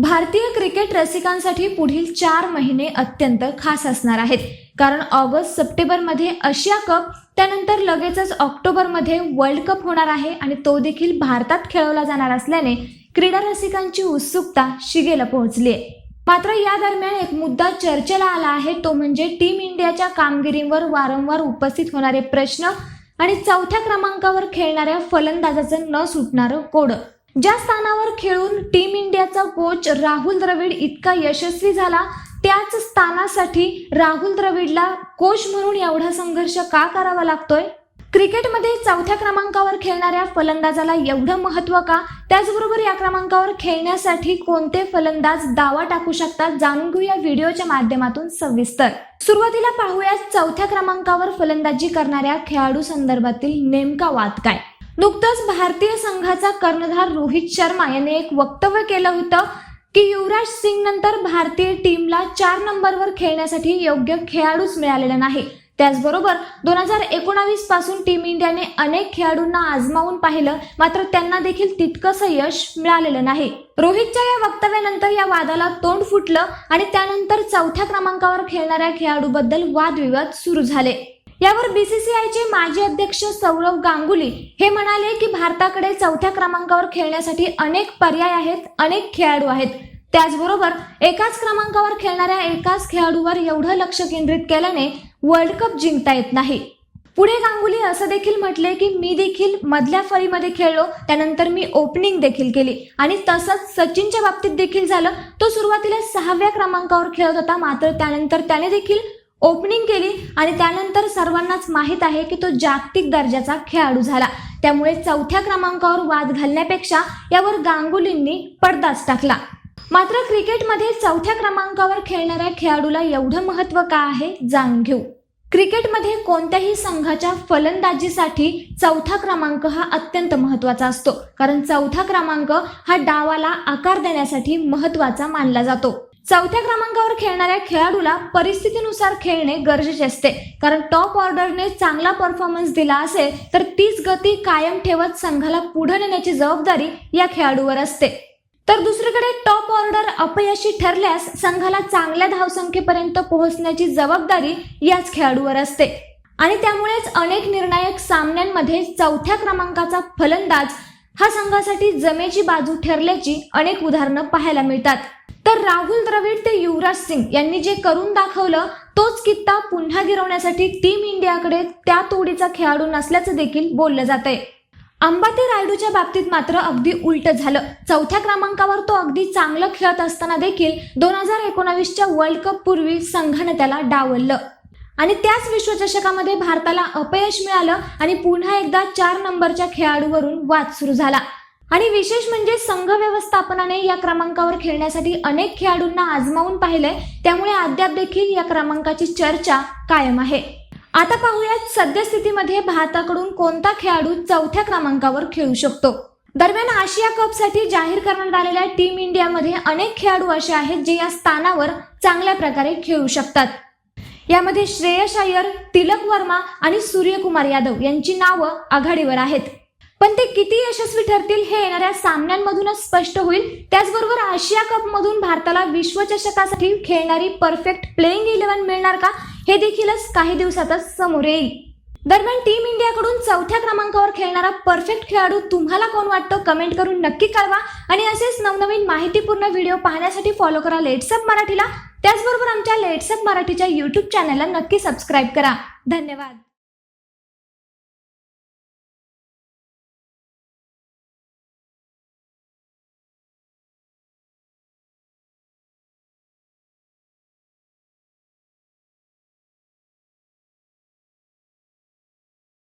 भारतीय क्रिकेट रसिकांसाठी पुढील चार महिने अत्यंत खास असणार आहेत. कारण ऑगस्ट सप्टेंबरमध्ये आशिया कप त्यानंतर लगेचच ऑक्टोबरमध्ये वर्ल्ड कप होणार आहे आणि तो देखील भारतात खेळवला जाणार असल्याने क्रीडा रसिकांची उत्सुकता शिगेला पोहोचली आहे मात्र या दरम्यान एक मुद्दा चर्चेला आला आहे तो म्हणजे टीम इंडियाच्या कामगिरीवर वारंवार उपस्थित होणारे प्रश्न आणि चौथ्या क्रमांकावर खेळणाऱ्या फलंदाजाचं न सुटणारं कोडं. ज्या स्थानावर खेळून टीम इंडियाचा कोच राहुल द्रविड इतका यशस्वी झाला त्याच स्थानासाठी राहुल द्रविडला कोच म्हणून एवढा संघर्ष का करावा लागतोय? क्रिकेटमध्ये चौथ्या क्रमांकावर खेळणाऱ्या फलंदाजाला एवढं महत्त्व का? त्याचबरोबर या क्रमांकावर खेळण्यासाठी कोणते फलंदाज दावा टाकू शकतात? जाणून घेऊया व्हिडिओच्या माध्यमातून सविस्तर. सुरुवातीला पाहूया चौथ्या क्रमांकावर फलंदाजी करणाऱ्या खेळाडू संदर्भातील नेमका वाद काय? नुकतंच भारतीय संघाचा कर्णधार रोहित शर्मा यांनी एक वक्तव्य केलं होतं की युवराज सिंग नंतर भारतीय टीमला चार नंबरवर खेळण्यासाठी योग्य खेळाडूच मिळालेला नाही. त्याचबरोबर दोन हजार एकोणावीसपासून टीम इंडियाने अनेक खेळाडूंना आजमावून पाहिलं मात्र त्यांना देखील तितकंसं यश मिळालेलं नाही. रोहितच्या या वक्तव्यानंतर या वादाला तोंड फुटलं आणि त्यानंतर चौथ्या क्रमांकावर खेळणाऱ्या खेळाडूबद्दल वादविवाद सुरू झाले. यावर बीसीसीआयचे माजी अध्यक्ष सौरव गांगुली हे म्हणाले की भारताकडे चौथ्या क्रमांकावर खेळण्यासाठी अनेक पर्याय आहेत अनेक खेळाडू आहेत. त्याचबरोबर एकाच क्रमांकावर खेळणाऱ्या एकाच खेळाडूवर एवढं लक्ष केंद्रित केल्याने वर्ल्ड कप जिंकता येत नाही. पुढे गांगुली असं देखील म्हटले की मी देखील मधल्या फळीमध्ये खेळलो त्यानंतर मी ओपनिंग देखील केली आणि तसंच सचिनच्या बाबतीत देखील झालं. तो सुरुवातीला सहाव्या क्रमांकावर खेळत होता मात्र त्यानंतर त्याने देखील ओपनिंग केली आणि त्यानंतर सर्वांनाच माहीत आहे की तो जागतिक दर्जाचा खेळाडू झाला. त्यामुळे चौथ्या क्रमांकावर वाद घालण्यापेक्षा यावर गांगुलींनी पडदाच टाकला. मात्र क्रिकेटमध्ये चौथ्या क्रमांकावर खेळणाऱ्या खेळाडूला एवढं महत्त्व का आहे जाणून घेऊ. क्रिकेटमध्ये कोणत्याही संघाच्या फलंदाजीसाठी चौथा क्रमांक हा अत्यंत महत्त्वाचा असतो. कारण चौथा क्रमांक हा डावाला आकार देण्यासाठी महत्त्वाचा मानला जातो. चौथ्या क्रमांकावर खेळणाऱ्या खेळाडूला परिस्थितीनुसार खेळणे गरजेचे असते. कारण टॉप ऑर्डरने चांगला परफॉर्मन्स दिला असेल तर तीच गती कायम ठेवत संघाला पुढे नेण्याची जबाबदारी या खेळाडूवर असते. तर दुसरीकडे टॉप ऑर्डर अपयशी ठरल्यास संघाला चांगल्या धावसंख्येपर्यंत पोहोचण्याची जबाबदारी याच खेळाडूवर असते. आणि त्यामुळेच अनेक निर्णायक सामन्यांमध्ये चौथ्या क्रमांकाचा फलंदाज हा संघासाठी जमेची बाजू ठरल्याची अनेक उदाहरणं पाहायला मिळतात. तर राहुल द्रविड ते युवराज सिंग यांनी जे करून दाखवलं तोच कित्ता पुन्हा गिरवण्यासाठी टीम इंडियाकडे त्या तोडीचा खेळाडू नसल्याचं देखील बोललं जात आहे अंबाते रायडूच्या बाबतीत मात्र अगदी उलट झालं. चौथ्या क्रमांकावर तो अगदी चांगलं खेळत असताना देखील दोन हजार एकोणावीसच्या वर्ल्ड कप पूर्वी संघाने त्याला डावललं. आणि त्याच विश्वचषकामध्ये भारताला अपयश मिळालं आणि पुन्हा एकदा चार नंबरच्या खेळाडूवरून वाद सुरू झाला. आणि विशेष म्हणजे संघ व्यवस्थापनाने या क्रमांकावर खेळण्यासाठी अनेक खेळाडूंना आजमावून पाहिलंय. त्यामुळे अद्याप देखील या क्रमांकाची चर्चा कायम आहे. आता पाहूयात सद्यस्थितीमध्ये भारताकडून कोणता खेळाडू चौथ्या क्रमांकावर खेळू शकतो? दरम्यान आशिया कपसाठी जाहीर करण्यात आलेल्या टीम इंडियामध्ये अनेक खेळाडू असे आहेत जे या स्थानावर चांगल्या प्रकारे खेळू शकतात. यामध्ये श्रेयस अय्यर तिलक वर्मा आणि सूर्यकुमार यादव यांची नावं आघाडीवर आहेत. पण ते किती यशस्वी ठरतील हे येणाऱ्या सामन्यांमधूनच स्पष्ट होईल. त्याचबरोबर आशिया कप मधून भारताला विश्वचषकासाठी खेळणारी परफेक्ट प्लेइंग इलेव्हन मिळणार का? हे देखीलच काही दिवसातच समोर येईल. दरम्यान टीम इंडियाकडून चौथ्या क्रमांकावर खेळणारा परफेक्ट खेळाडू तुम्हाला कोण वाटतो? कमेंट करून नक्की कळवा. आणि असेच नवनवीन माहितीपूर्ण व्हिडिओ पाहण्यासाठी फॉलो करा लेट्सअप मराठीला. त्याचबरोबर आमच्या लेट्सअप मराठीच्या युट्यूब चॅनलला नक्की सबस्क्राईब करा. धन्यवाद.